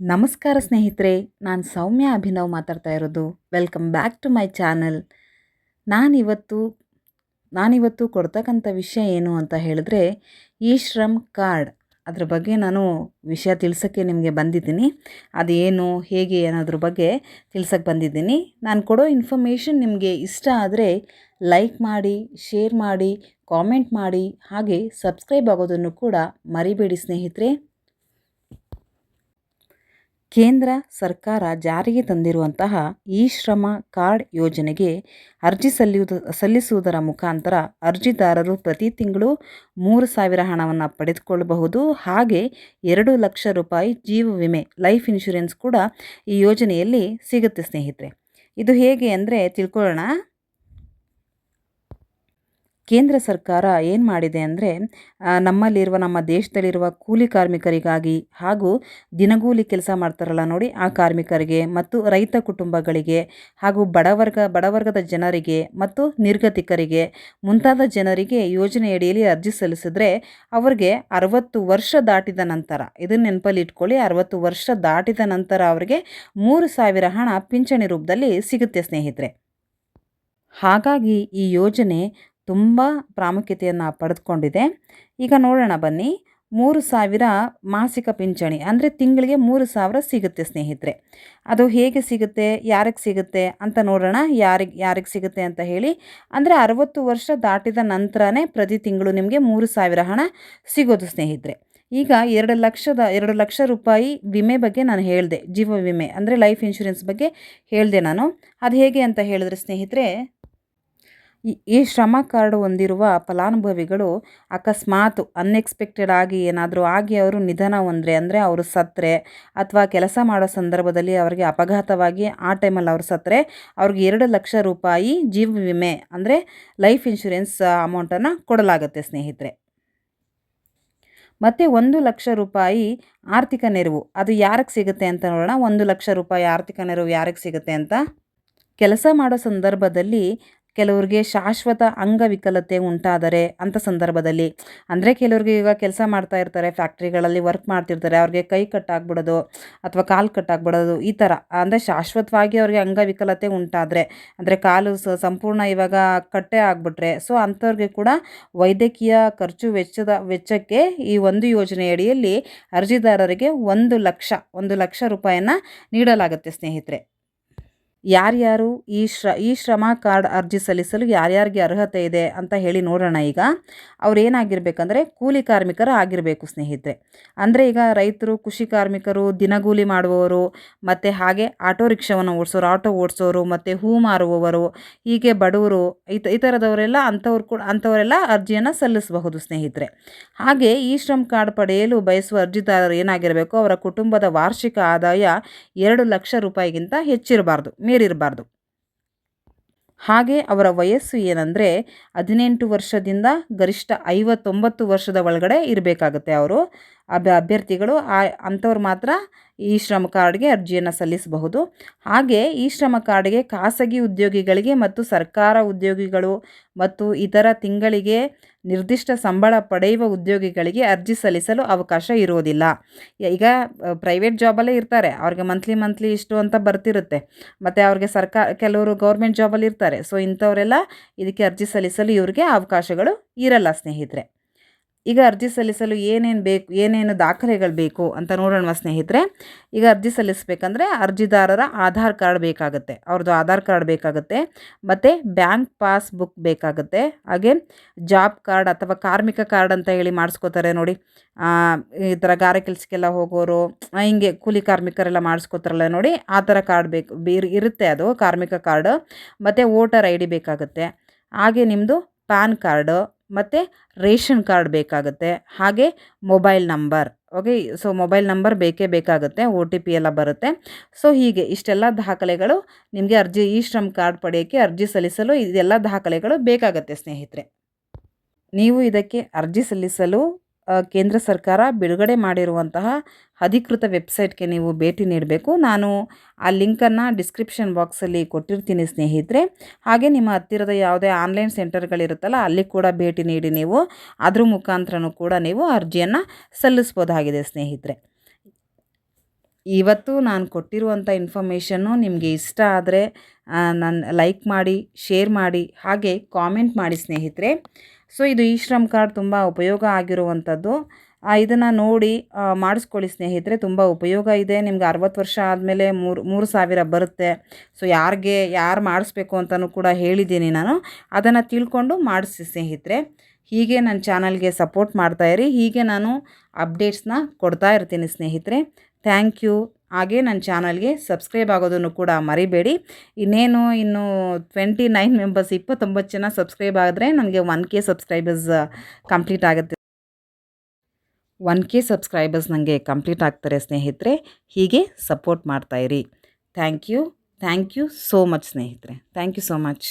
ನಮಸ್ಕಾರ ಸ್ನೇಹಿತರೆ, ನಾನು ಸೌಮ್ಯ ಅಭಿನವ್ ಮಾತಾಡ್ತಾ ಇರೋದು. Welcome back to my channel ನಾನಿವತ್ತು ನಾನಿವತ್ತು ಕೊಡ್ತಕ್ಕಂಥ ವಿಷಯ ಏನು ಅಂತ ಹೇಳಿದ್ರೆ, ಈ ಶ್ರಮ್ ಕಾರ್ಡ್ ಅದ್ರ ಬಗ್ಗೆ ನಾನು ವಿಷಯ ತಿಳ್ಸೋಕ್ಕೆ ನಿಮಗೆ ಬಂದಿದ್ದೀನಿ. ಅದೇನು, ಹೇಗೆ ಅನ್ನೋದ್ರ ಬಗ್ಗೆ ತಿಳ್ಸೋಕ್ಕೆ ಬಂದಿದ್ದೀನಿ. ನಾನು ಕೊಡೋ ಇನ್ಫಾರ್ಮೇಷನ್ ನಿಮಗೆ ಇಷ್ಟ ಆದರೆ ಲೈಕ್ ಮಾಡಿ ಶೇರ್ ಮಾಡಿ ಕಾಮೆಂಟ್ ಮಾಡಿ, ಹಾಗೆ ಸಬ್ಸ್ಕ್ರೈಬ್ ಆಗೋದನ್ನು ಕೂಡ ಮರಿಬೇಡಿ ಸ್ನೇಹಿತರೆ. ಕೇಂದ್ರ ಸರ್ಕಾರ ಜಾರಿಗೆ ತಂದಿರುವಂತಹ ಈ ಶ್ರಮ ಕಾರ್ಡ್ ಯೋಜನೆಗೆ ಅರ್ಜಿ ಸಲ್ಲಿಯುವುದು ಸಲ್ಲಿಸುವುದರ ಮುಖಾಂತರ ಅರ್ಜಿದಾರರು ಪ್ರತಿ ತಿಂಗಳು ಮೂರು ಸಾವಿರ ಹಣವನ್ನು ಪಡೆದುಕೊಳ್ಳಬಹುದು. ಹಾಗೆ ಎರಡು ಲಕ್ಷ ರೂಪಾಯಿ ಜೀವ ವಿಮೆ, ಲೈಫ್ ಇನ್ಶೂರೆನ್ಸ್ ಕೂಡ ಈ ಯೋಜನೆಯಲ್ಲಿ ಸಿಗುತ್ತೆ ಸ್ನೇಹಿತರೆ. ಇದು ಹೇಗೆ ಅಂದರೆ ತಿಳ್ಕೊಳ್ಳೋಣ. ಕೇಂದ್ರ ಸರ್ಕಾರ ಏನು ಮಾಡಿದೆ ಅಂದರೆ ನಮ್ಮಲ್ಲಿರುವ, ನಮ್ಮ ದೇಶದಲ್ಲಿರುವ ಕೂಲಿ ಕಾರ್ಮಿಕರಿಗಾಗಿ ಹಾಗೂ ದಿನಗೂಲಿ ಕೆಲಸ ಮಾಡ್ತಾರಲ್ಲ ನೋಡಿ, ಆ ಕಾರ್ಮಿಕರಿಗೆ ಮತ್ತು ರೈತ ಕುಟುಂಬಗಳಿಗೆ ಹಾಗೂ ಬಡವರ್ಗ ಬಡವರ್ಗದ ಜನರಿಗೆ ಮತ್ತು ನಿರ್ಗತಿಕರಿಗೆ ಮುಂತಾದ ಜನರಿಗೆ ಯೋಜನೆಯಡಿಯಲ್ಲಿ ಅರ್ಜಿ ಸಲ್ಲಿಸಿದ್ರೆ ಅವರಿಗೆ ಅರವತ್ತು ವರ್ಷ ದಾಟಿದ ನಂತರ ಇದನ್ನು ನೆನಪಲ್ಲಿ ಇಟ್ಕೊಳ್ಳಿ, ಅರವತ್ತು ವರ್ಷ ದಾಟಿದ ನಂತರ ಅವರಿಗೆ ಮೂರು ಸಾವಿರ ಹಣ ಪಿಂಚಣಿ ರೂಪದಲ್ಲಿ ಸಿಗುತ್ತೆ ಸ್ನೇಹಿತರೆ. ಹಾಗಾಗಿ ಈ ಯೋಜನೆ ತುಂಬ ಪ್ರಾಮುಖ್ಯತೆಯನ್ನು ಪಡೆದುಕೊಂಡಿದೆ. ಈಗ ನೋಡೋಣ ಬನ್ನಿ. ಮೂರು ಸಾವಿರ ಮಾಸಿಕ ಪಿಂಚಣಿ, ಅಂದರೆ ತಿಂಗಳಿಗೆ ಮೂರು ಸಾವಿರ ಸಿಗುತ್ತೆ ಸ್ನೇಹಿತರೆ. ಅದು ಹೇಗೆ ಸಿಗುತ್ತೆ, ಯಾರಿಗೆ ಸಿಗುತ್ತೆ ಅಂತ ನೋಡೋಣ. ಯಾರಿಗೆ ಯಾರಿಗೆ ಸಿಗುತ್ತೆ ಅಂತ ಹೇಳಿ. ಅಂದರೆ ಅರವತ್ತು ವರ್ಷ ದಾಟಿದ ನಂತರನೇ ಪ್ರತಿ ತಿಂಗಳು ನಿಮಗೆ ಮೂರು ಸಾವಿರ ಹಣ ಸಿಗೋದು ಸ್ನೇಹಿತರೆ. ಈಗ ಎರಡು ಲಕ್ಷದ, ಎರಡು ಲಕ್ಷ ರೂಪಾಯಿ ವಿಮೆ ಬಗ್ಗೆ ನಾನು ಹೇಳಿದೆ. ಜೀವ ವಿಮೆ, ಅಂದರೆ ಲೈಫ್ ಇನ್ಶೂರೆನ್ಸ್ ಬಗ್ಗೆ ಹೇಳಿದೆ ನಾನು. ಅದು ಹೇಗೆ ಅಂತ ಹೇಳಿದ್ರೆ ಸ್ನೇಹಿತರೆ ಈ ಶ್ರಮ ಕಾರ್ಡ್ ಹೊಂದಿರುವ ಫಲಾನುಭವಿಗಳು ಅಕಸ್ಮಾತ್ ಅನ್ಎಕ್ಸ್ಪೆಕ್ಟೆಡ್ ಆಗಿ ಏನಾದರೂ ಆಗಿ ಅವರು ನಿಧನ ಹೊಂದ್ರೆ, ಅಂದರೆ ಅವರು ಸತ್ತರೆ, ಅಥವಾ ಕೆಲಸ ಮಾಡೋ ಸಂದರ್ಭದಲ್ಲಿ ಅವರಿಗೆ ಅಪಘಾತವಾಗಿ ಆ ಟೈಮಲ್ಲಿ ಅವರು ಸತ್ತರೆ, ಅವ್ರಿಗೆ ಎರಡು ಲಕ್ಷ ರೂಪಾಯಿ ಜೀವ ವಿಮೆ, ಅಂದರೆ ಲೈಫ್ ಇನ್ಶೂರೆನ್ಸ್ ಅಮೌಂಟನ್ನು ಕೊಡಲಾಗುತ್ತೆ ಸ್ನೇಹಿತರೆ. ಮತ್ತು ಒಂದು ಲಕ್ಷ ರೂಪಾಯಿ ಆರ್ಥಿಕ ನೆರವು, ಅದು ಯಾರಿಗೆ ಸಿಗುತ್ತೆ ಅಂತ ನೋಡೋಣ. ಒಂದು ಲಕ್ಷ ರೂಪಾಯಿ ಆರ್ಥಿಕ ನೆರವು ಯಾರಿಗೆ ಸಿಗುತ್ತೆ ಅಂತ? ಕೆಲಸ ಮಾಡೋ ಸಂದರ್ಭದಲ್ಲಿ ಕೆಲವ್ರಿಗೆ ಶಾಶ್ವತ ಅಂಗವಿಕಲತೆ ಉಂಟಾದರೆ ಅಂತ ಸಂದರ್ಭದಲ್ಲಿ. ಅಂದರೆ ಕೆಲವ್ರಿಗೆ ಈಗ ಕೆಲಸ ಮಾಡ್ತಾ ಇರ್ತಾರೆ, ಫ್ಯಾಕ್ಟ್ರಿಗಳಲ್ಲಿ ವರ್ಕ್ ಮಾಡ್ತಿರ್ತಾರೆ, ಅವ್ರಿಗೆ ಕೈ ಕಟ್ಟಾಗ್ಬಿಡೋದು ಅಥವಾ ಕಾಲು ಕಟ್ಟಾಗ್ಬಿಡೋದು ಈ ಥರ. ಅಂದರೆ ಶಾಶ್ವತವಾಗಿ ಅವ್ರಿಗೆ ಅಂಗವಿಕಲತೆ ಉಂಟಾದರೆ, ಅಂದರೆ ಕಾಲು ಸಂಪೂರ್ಣ ಇವಾಗ ಕಟ್ಟೆ ಆಗಿಬಿಟ್ರೆ ಸೊ ಅಂಥವ್ರಿಗೆ ಕೂಡ ವೈದ್ಯಕೀಯ ಖರ್ಚು ವೆಚ್ಚದ, ವೆಚ್ಚಕ್ಕೆ ಈ ಒಂದು ಯೋಜನೆಯಡಿಯಲ್ಲಿ ಅರ್ಜಿದಾರರಿಗೆ ಒಂದು ಲಕ್ಷ ಒಂದು ಲಕ್ಷ ರೂಪಾಯಿಯನ್ನು ನೀಡಲಾಗುತ್ತೆ ಸ್ನೇಹಿತರೆ. ಯಾರ್ಯಾರು ಈ ಶ್ರ, ಈ ಶ್ರಮ ಕಾರ್ಡ್ ಅರ್ಜಿ ಸಲ್ಲಿಸಲು ಯಾರ್ಯಾರಿಗೆ ಅರ್ಹತೆ ಇದೆ ಅಂತ ಹೇಳಿ ನೋಡೋಣ ಈಗ. ಅವ್ರು ಏನಾಗಿರ್ಬೇಕಂದ್ರೆ ಕೂಲಿ ಕಾರ್ಮಿಕರು ಆಗಿರಬೇಕು ಸ್ನೇಹಿತರೆ. ಅಂದರೆ ಈಗ ರೈತರು, ಕೃಷಿ ಕಾರ್ಮಿಕರು, ದಿನಗೂಲಿ ಮಾಡುವವರು, ಮತ್ತು ಹಾಗೆ ಆಟೋ ರಿಕ್ಷಾವನ್ನು ಓಡಿಸೋರು, ಆಟೋ ಓಡಿಸೋರು, ಮತ್ತು ಹೂ ಮಾರುವವರು, ಹೀಗೆ ಬಡವರು ಈ ಈ ಥರದವರೆಲ್ಲ ಅಂಥವ್ರು ಕೂಡ, ಅಂಥವರೆಲ್ಲ ಅರ್ಜಿಯನ್ನು ಸಲ್ಲಿಸಬಹುದು ಸ್ನೇಹಿತರೆ. ಹಾಗೆ ಈ ಶ್ರಮ್ ಕಾರ್ಡ್ ಪಡೆಯಲು ಬಯಸುವ ಅರ್ಜಿದಾರರು ಏನಾಗಿರಬೇಕು, ಅವರ ಕುಟುಂಬದ ವಾರ್ಷಿಕ ಆದಾಯ ಎರಡು ಲಕ್ಷ ರೂಪಾಯಿಗಿಂತ ಹೆಚ್ಚಿರಬಾರ್ದು. ಮೀರಿರಬಾರ್ದು ಹಾಗೆ ಅವರ ವಯಸ್ಸು ಏನಂದರೆ ಹದಿನೆಂಟು ವರ್ಷದಿಂದ ಗರಿಷ್ಠ ಐವತ್ತೊಂಬತ್ತು ವರ್ಷದ ಒಳಗಡೆ ಇರಬೇಕಾಗುತ್ತೆ ಅವರು. ಅಭ್ಯ ಅಭ್ಯರ್ಥಿಗಳು ಆ ಅಂಥವ್ರು ಮಾತ್ರ ಈ ಶ್ರಮ ಕಾರ್ಡ್ಗೆ ಅರ್ಜಿಯನ್ನು ಸಲ್ಲಿಸಬಹುದು. ಹಾಗೆ ಈ ಶ್ರಮ ಕಾರ್ಡ್ಗೆ ಖಾಸಗಿ ಉದ್ಯೋಗಿಗಳಿಗೆ ಮತ್ತು ಸರ್ಕಾರ ಉದ್ಯೋಗಿಗಳು ಮತ್ತು ಇತರ ತಿಂಗಳಿಗೆ ನಿರ್ದಿಷ್ಟ ಸಂಬಳ ಪಡೆಯುವ ಉದ್ಯೋಗಿಗಳಿಗೆ ಅರ್ಜಿ ಸಲ್ಲಿಸಲು ಅವಕಾಶ ಇರೋದಿಲ್ಲ ಈಗ ಪ್ರೈವೇಟ್ ಜಾಬಲ್ಲೇ ಇರ್ತಾರೆ. ಅವ್ರಿಗೆ ಮಂತ್ಲಿ ಮಂತ್ಲಿ ಇಷ್ಟು ಅಂತ ಬರ್ತಿರುತ್ತೆ. ಮತ್ತು ಅವ್ರಿಗೆ ಸರ್ಕಾರ ಕೆಲವರು ಗೌರ್ಮೆಂಟ್ ಜಾಬಲ್ಲಿ ಇರ್ತಾರೆ. ಸೊ ಇಂಥವರೆಲ್ಲ ಇದಕ್ಕೆ ಅರ್ಜಿ ಸಲ್ಲಿಸಲು ಇವ್ರಿಗೆ ಅವಕಾಶಗಳು ಇರಲ್ಲ ಸ್ನೇಹಿತರೆ. ಈಗ ಅರ್ಜಿ ಸಲ್ಲಿಸಲು ಏನೇನು ಬೇಕು, ಏನೇನು ದಾಖಲೆಗಳು ಬೇಕು ಅಂತ ನೋಡೋಣ ಸ್ನೇಹಿತರೆ. ಈಗ ಅರ್ಜಿ ಸಲ್ಲಿಸಬೇಕಂದ್ರೆ ಅರ್ಜಿದಾರರ ಆಧಾರ್ ಕಾರ್ಡ್ ಬೇಕಾಗುತ್ತೆ ಅವ್ರದ್ದು ಆಧಾರ್ ಕಾರ್ಡ್ ಬೇಕಾಗುತ್ತೆ, ಮತ್ತು ಬ್ಯಾಂಕ್ ಪಾಸ್ಬುಕ್ ಬೇಕಾಗುತ್ತೆ, ಹಾಗೆ ಜಾಬ್ ಕಾರ್ಡ್ ಅಥವಾ ಕಾರ್ಮಿಕ ಕಾರ್ಡ್ ಅಂತ ಹೇಳಿ ಮಾಡಿಸ್ಕೋತಾರೆ ನೋಡಿ. ಈ ಥರ ಗಾರೆ ಕೆಲಸಕ್ಕೆಲ್ಲ ಹೋಗೋರು ಹಿಂಗೆ ಕೂಲಿ ಕಾರ್ಮಿಕರೆಲ್ಲ ಮಾಡಿಸ್ಕೋತಾರಲ್ಲ ನೋಡಿ, ಆ ಥರ ಕಾರ್ಡ್ ಬೇಕು ಇರುತ್ತೆ ಅದು ಕಾರ್ಮಿಕ ಕಾರ್ಡ್, ಮತ್ತು ವೋಟರ್ ಐ ಡಿ ಬೇಕಾಗುತ್ತೆ, ಹಾಗೆ ನಿಮ್ಮದು ಪ್ಯಾನ್ ಕಾರ್ಡು ಮತ್ತು ರೇಷನ್ ಕಾರ್ಡ್ ಬೇಕಾಗುತ್ತೆ. ಹಾಗೆ mobile number, okay? So, mobile number ಬೇಕೇ ಬೇಕಾಗುತ್ತೆ ಒ ಟಿ ಪಿ ಎಲ್ಲ ಬರುತ್ತೆ. ಸೊ, ಹೀಗೆ ಇಷ್ಟೆಲ್ಲ ದಾಖಲೆಗಳು ನಿಮಗೆ ಅರ್ಜಿ, ಈ ಶ್ರಮ್ ಕಾರ್ಡ್ ಪಡೆಯೋಕ್ಕೆ ಅರ್ಜಿ ಸಲ್ಲಿಸಲು ಇದೆಲ್ಲ ದಾಖಲೆಗಳು ಬೇಕಾಗುತ್ತೆ ಸ್ನೇಹಿತರೆ. ನೀವು ಇದಕ್ಕೆ ಅರ್ಜಿ ಸಲ್ಲಿಸಲು ಕೇಂದ್ರ ಸರ್ಕಾರ ಬಿಡುಗಡೆ ಮಾಡಿರುವಂತಹ ಅಧಿಕೃತ ವೆಬ್ಸೈಟ್ಗೆ ನೀವು ಭೇಟಿ ನೀಡಬೇಕು. ನಾನು ಆ ಲಿಂಕನ್ನು ಡಿಸ್ಕ್ರಿಪ್ಷನ್ ಬಾಕ್ಸಲ್ಲಿ ಕೊಟ್ಟಿರ್ತೀನಿ ಸ್ನೇಹಿತರೆ. ಹಾಗೆ ನಿಮ್ಮ ಹತ್ತಿರದ ಯಾವುದೇ ಆನ್ಲೈನ್ ಸೆಂಟರ್ಗಳಿರುತ್ತಲ್ಲ, ಅಲ್ಲಿ ಕೂಡ ಭೇಟಿ ನೀಡಿ ನೀವು. ಅದ್ರ ಮುಖಾಂತರನೂ ಕೂಡ ನೀವು ಅರ್ಜಿಯನ್ನು ಸಲ್ಲಿಸ್ಬೋದಾಗಿದೆ ಸ್ನೇಹಿತರೆ. ಇವತ್ತು ನಾನು ಕೊಟ್ಟಿರುವಂಥ ಇನ್ಫಾರ್ಮೇಷನ್ನು ನಿಮಗೆ ಇಷ್ಟ ಆದರೆ ನನ್ನ ಲೈಕ್ ಮಾಡಿ, ಶೇರ್ ಮಾಡಿ, ಹಾಗೆ ಕಾಮೆಂಟ್ ಮಾಡಿ ಸ್ನೇಹಿತರೆ. ಸೊ ಇದು ಈ ಶ್ರಮ್ ಕಾರ್ಡ್ ತುಂಬ ಉಪಯೋಗ ಆಗಿರುವಂಥದ್ದು ಇದನ್ನು ನೋಡಿ ಮಾಡಿಸ್ಕೊಳ್ಳಿ ಸ್ನೇಹಿತರೆ, ತುಂಬ ಉಪಯೋಗ ಇದೆ. ನಿಮ್ಗೆ ಅರವತ್ತು ವರ್ಷ ಆದಮೇಲೆ ಮೂರು ಮೂರು ಸಾವಿರ ಬರುತ್ತೆ. ಸೊ ಯಾರಿಗೆ, ಯಾರು ಮಾಡಿಸ್ಬೇಕು ಅಂತಲೂ ಕೂಡ ಹೇಳಿದ್ದೀನಿ ನಾನು. ಅದನ್ನು ತಿಳ್ಕೊಂಡು ಮಾಡಿಸಿ ಸ್ನೇಹಿತರೆ. ಹೀಗೆ ನನ್ನ ಚಾನಲ್ಗೆ ಸಪೋರ್ಟ್ ಮಾಡ್ತಾಯಿರಿ ಹೀಗೆ ನಾನು ಅಪ್ಡೇಟ್ಸ್ನ ಕೊಡ್ತಾ ಇರ್ತೀನಿ ಸ್ನೇಹಿತರೆ. Thank you. ಹಾಗೆ ನನ್ನ ಚಾನಲ್ಗೆ ಸಬ್ಸ್ಕ್ರೈಬ್ ಆಗೋದನ್ನು ಕೂಡ ಮರಿಬೇಡಿ. ಇನ್ನೇನು, ಇನ್ನು ಟ್ವೆಂಟಿ ನೈನ್ ಮೆಂಬರ್ಸ್ ಇಪ್ಪತ್ತೊಂಬತ್ತು ಜನ ಸಬ್ಸ್ಕ್ರೈಬ್ ಆದರೆ ನನಗೆ ಒನ್ ಕೆ ಸಬ್ಸ್ಕ್ರೈಬರ್ಸ್ ಕಂಪ್ಲೀಟ್ ಆಗುತ್ತೆ. ಒನ್ ಕೆ ಸಬ್ಸ್ಕ್ರೈಬರ್ಸ್ ನನಗೆ ಕಂಪ್ಲೀಟ್ ಆಗ್ತಾರೆ ಸ್ನೇಹಿತರೆ. ಹೀಗೆ support ಮಾಡ್ತಾಯಿರಿ thank you thank you so much ಸ್ನೇಹಿತರೆ. Thank you so much